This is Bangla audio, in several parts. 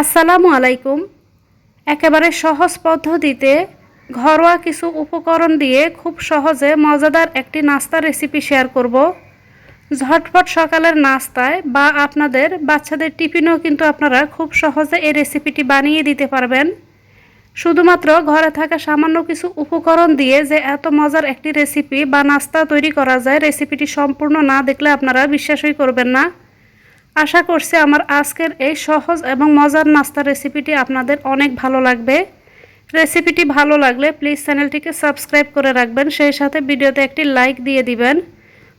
আসসালামু আলাইকুম। একেবারে সহজ পদ্ধতিতে ঘরোয়া কিছু উপকরণ দিয়ে খুব সহজে মজাদার একটি নাস্তা রেসিপি শেয়ার করব। ঝটপট সকালের নাস্তায় বা আপনাদের বাচ্চাদের টিফিনেও কিন্তু আপনারা খুব সহজে এই রেসিপিটি বানিয়ে দিতে পারবেন। শুধুমাত্র ঘরে থাকা সামান্য কিছু উপকরণ দিয়ে যে এত মজার একটি রেসিপি বা নাস্তা তৈরি করা যায় রেসিপিটি সম্পূর্ণ না দেখলে আপনারা বিশ্বাসই করবেন না। আশা করছি আমার আজকের এই সহজ এবং মজার নাস্তা রেসিপিটি আপনাদের অনেক ভালো লাগবে। রেসিপিটি ভালো লাগলে প্লিজ চ্যানেলটিকে সাবস্ক্রাইব করে রাখবেন, সেই সাথে ভিডিওতে একটি লাইক দিয়ে দিবেন।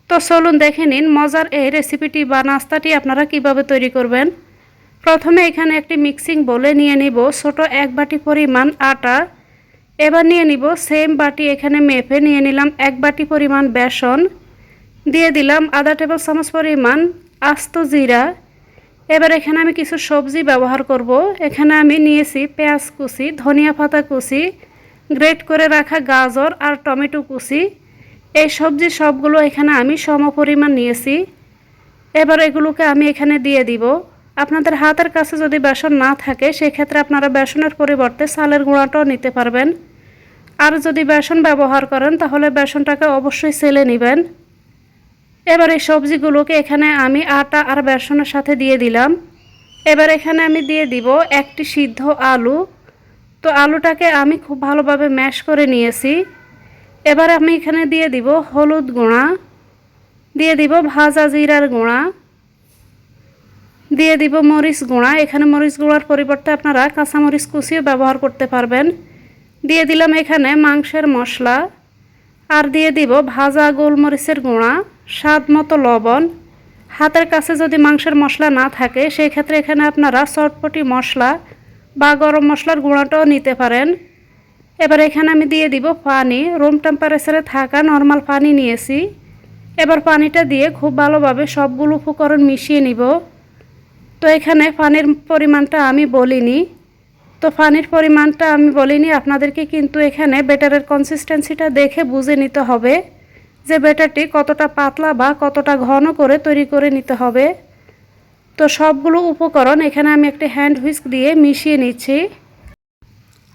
তো চলুন দেখে নিন মজার এই রেসিপিটি বা নাস্তাটি আপনারা কীভাবে তৈরি করবেন। প্রথমে এখানে একটি মিক্সিং বলে নিয়ে নিব ছোট এক বাটি পরিমাণ আটা। এবার নিয়ে নিব সেম বাটি এখানে মেপে নিয়ে নিলাম এক বাটি পরিমাণ বেসন। দিয়ে দিলাম আধা টেবিল চামচ পরিমাণ আস্ত জিরা। এবার এখানে আমি কিছু সবজি ব্যবহার করব। এখানে আমি নিয়েছি পেঁয়াজ কুচি, ধনিয়া পাতা কুচি, গ্রেট করে রাখা গাজর আর টমেটো কুচি। এই সবজি সবগুলো এখানে আমি সম পরিমাণ নিয়েছি। এবার এগুলোকে আমি এখানে দিয়ে দিব। আপনাদের হাতের কাছে যদি বেসন না থাকে, সেক্ষেত্রে আপনারা বেসনের পরিবর্তে চালের গুঁড়াটাও নিতে পারবেন। আর যদি বেসন ব্যবহার করেন, তাহলে বেসনটাকে অবশ্যই সেলে নেবেন। এবার এই সবজিগুলোকে এখানে আমি আটা আর বেসনের সাথে দিয়ে দিলাম। এবার এখানে আমি দিয়ে দিব একটি সিদ্ধ আলু। তো আলুটাকে আমি খুব ভালোভাবে ম্যাশ করে নিয়েছি। এবার আমি এখানে দিয়ে দিব হলুদ গুঁড়া। দিয়ে দিব ভাজা জিরার গুঁড়া। দিয়ে দিব মরিচ গুঁড়া। এখানে মরিচ গুঁড়ার পরিবর্তে আপনারা কাঁচামরিচ কুচিও ব্যবহার করতে পারবেন। দিয়ে দিলাম এখানে মাংসের মশলা। আর দিয়ে দিব ভাজা গোলমরিচের গুঁড়া। স্বাদ মতো লবণ। হাতের কাছে যদি মাংসের মশলা না থাকে সেই ক্ষেত্রে এখানে আপনারা চটপটি মশলা বা গরম মশলার গুঁড়াটাও নিতে পারেন। এবার এখানে আমি দিয়ে দিব পানি। রুম টেম্পারেচারে থাকা নর্মাল পানি নিয়েছি। এবার পানিটা দিয়ে খুব ভালোভাবে সবগুলো উপকরণ মিশিয়ে নিব। তো এখানে পানির পরিমাণটা আমি বলিনি। তো পানির পরিমাণটা আমি বলিনি, আপনাদেরকে কিন্তু এখানে বেটারের কনসিস্টেন্সিটা দেখে বুঝে নিতে হবে। যে ব্যাটারটি কতটা পাতলা বা কতটা ঘন করে তৈরি করে নিতে হবে। তো সবগুলো উপকরণ এখানে আমি একটি হ্যান্ড হুইস্ক দিয়ে মিশিয়ে নিচ্ছি।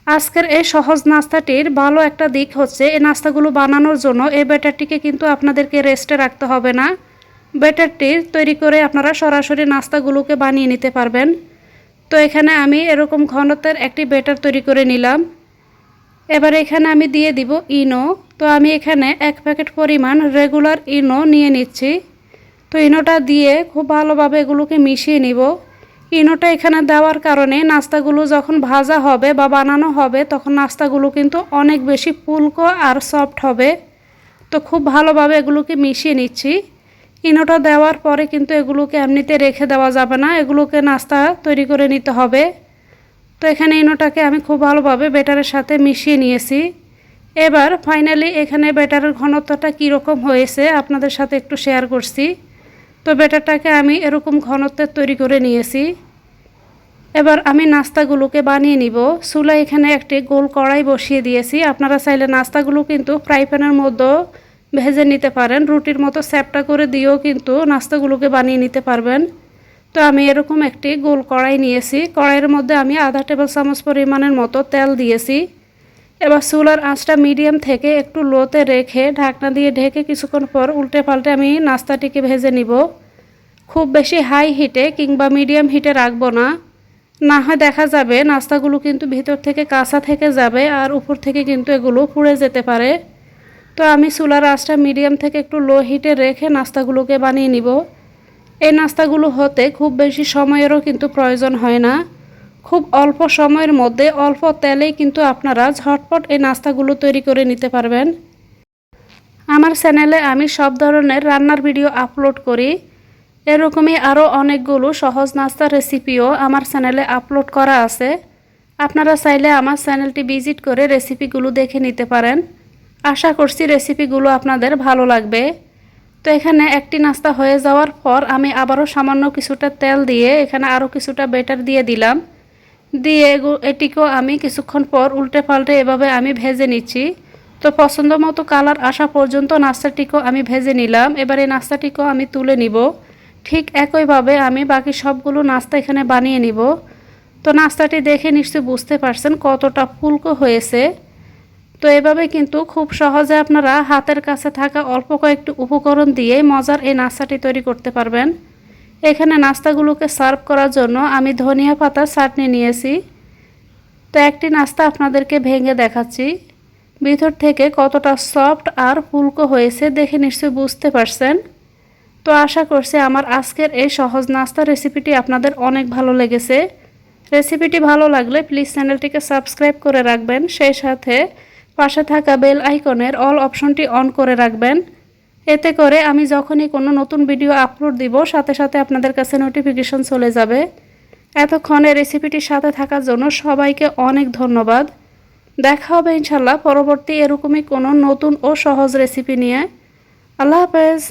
আজকের এই সহজ নাস্তাটির ভালো একটা দিক হচ্ছে, এই নাস্তাগুলো বানানোর জন্য এই ব্যাটারটিকে কিন্তু আপনাদেরকে রেস্টে রাখতে হবে না। ব্যাটারটি তৈরি করে আপনারা সরাসরি নাস্তাগুলোকে বানিয়ে নিতে পারবেন। তো এখানে আমি এরকম ঘনত্বের একটি ব্যাটার তৈরি করে নিলাম। এবার এখানে আমি দিয়ে দিব ইনো। তো আমি এখানে এক প্যাকেট পরিমাণ রেগুলার ইনো নিয়ে নিচ্ছি। তো ইনোটা দিয়ে খুব ভালোভাবে এগুলোকে মিশিয়ে নিব। ইনোটা এখানে দেওয়ার কারণে নাস্তাগুলো যখন ভাজা হবে বা বানানো হবে, তখন নাস্তাগুলো কিন্তু অনেক বেশি ফুলকো আর সফট হবে। তো খুব ভালোভাবে এগুলোকে মিশিয়ে নিচ্ছি। ইনোটা দেওয়ার পরে কিন্তু এগুলোকে এমনিতে রেখে দেওয়া যাবে না। এগুলোকে নাস্তা তৈরি করে নিতে হবে। তো এখানে ইনোটাকে আমি খুব ভালোভাবে বেটারের সাথে মিশিয়ে নিয়েছি। এবার ফাইনালি এখানে ব্যাটারের ঘনত্বটা কীরকম হয়েছে আপনাদের সাথে একটু শেয়ার করছি। তো ব্যাটারটাকে আমি এরকম ঘনত্বের তৈরি করে নিয়েছি। এবার আমি নাস্তাগুলোকে বানিয়ে নিব। চুলা এখানে একটি গোল কড়াই বসিয়ে দিয়েছি। আপনারা চাইলে নাস্তাগুলো কিন্তু ফ্রাই প্যানের মধ্যেও ভেজে নিতে পারেন। রুটির মতো স্যাপটা করে দিয়েও কিন্তু নাস্তাগুলোকে বানিয়ে নিতে পারবেন। তো আমি এরকম একটি গোল কড়াই নিয়েছি। কড়াইয়ের মধ্যে আমি আধা টেবিল চামচ পরিমাণের মতো তেল দিয়েছি। এবার চুলার আঁচটা মিডিয়াম থেকে একটু লোতে রেখে ঢাকনা দিয়ে ঢেকে কিছুক্ষণ পর উল্টে পাল্টে আমি নাস্তাটিকে ভেজে নিব। খুব বেশি হাই হিটে কিংবা মিডিয়াম হিটে রাখব না। না হয় দেখা যাবে নাস্তাগুলো কিন্তু ভিতর থেকে কাঁচা থেকে যাবে আর উপর থেকে কিন্তু এগুলো পুড়ে যেতে পারে। তো আমি চুলার আঁচটা মিডিয়াম থেকে একটু লো হিটে রেখে নাস্তাগুলোকে বানিয়ে নিব। এই নাস্তাগুলো হতে খুব বেশি সময়েরও কিন্তু প্রয়োজন হয় না। খুব অল্প সময়ের মধ্যে অল্প তেলেই কিন্তু আপনারা ঝটপট এই নাস্তাগুলো তৈরি করে নিতে পারবেন। আমার চ্যানেলে আমি সব ধরনের রান্নার ভিডিও আপলোড করি। এরকমই আরও অনেকগুলো সহজ নাস্তা রেসিপিও আমার চ্যানেলে আপলোড করা আছে। আপনারা চাইলে আমার চ্যানেলটি ভিজিট করে রেসিপিগুলো দেখে নিতে পারেন। আশা করছি রেসিপিগুলো আপনাদের ভালো লাগবে। তো এখানে একটি নাস্তা হয়ে যাওয়ার পর আমি আবারও সামান্য কিছুটা তেল দিয়ে এখানে আরও কিছুটা বেটার দিয়ে দিলাম। দিয়ে এটিকেও আমি কিছুক্ষণ পর উল্টে পাল্টে এভাবে আমি ভেজে নিচ্ছি। তো পছন্দ মতো কালার আসা পর্যন্ত নাস্তাটিকেও আমি ভেজে নিলাম। এবার এই নাস্তাটিকেও আমি তুলে নিব। ঠিক একইভাবে আমি বাকি সবগুলো নাস্তা এখানে বানিয়ে নিব। তো নাস্তাটি দেখে নিশ্চয়ই বুঝতে পারছেন কতটা ফুলকো হয়েছে। তো এভাবে কিন্তু খুব সহজে আপনারা হাতের কাছে থাকা অল্প কয়েকটি উপকরণ দিয়ে মজার এই নাস্তাটি তৈরি করতে পারবেন। এখানে নাস্তাগুলোকে সার্ভ করার জন্য আমি ধনিয়া পাতা চাটনি নিয়েছি। তো একটি নাস্তা আপনাদেরকে ভেঙে দেখাচ্ছি। ভিতর থেকে কতটা সফট আর ফুলকো হয়েছে দেখে নিশ্চয়ই বুঝতে পারছেন। তো আশা করছি আমার আজকের এই সহজ নাস্তা রেসিপিটি আপনাদের অনেক ভালো লেগেছে। রেসিপিটি ভালো লাগলে প্লিজ চ্যানেলটিকে সাবস্ক্রাইব করে রাখবেন। সেই সাথে পাশে থাকা বেল আইকনের অল অপশনটি অন করে রাখবেন। এতে করে আমি যখনই কোনো নতুন ভিডিও আপলোড দিব, সাথে সাথে আপনাদের কাছে নোটিফিকেশন চলে যাবে। এতক্ষণে রেসিপিটির সাথে থাকার জন্য সবাইকে অনেক ধন্যবাদ। দেখা হবে ইনশাল্লাহ পরবর্তী এরকমই কোনো নতুন ও সহজ রেসিপি নিয়ে। আল্লাহ হাফেজ।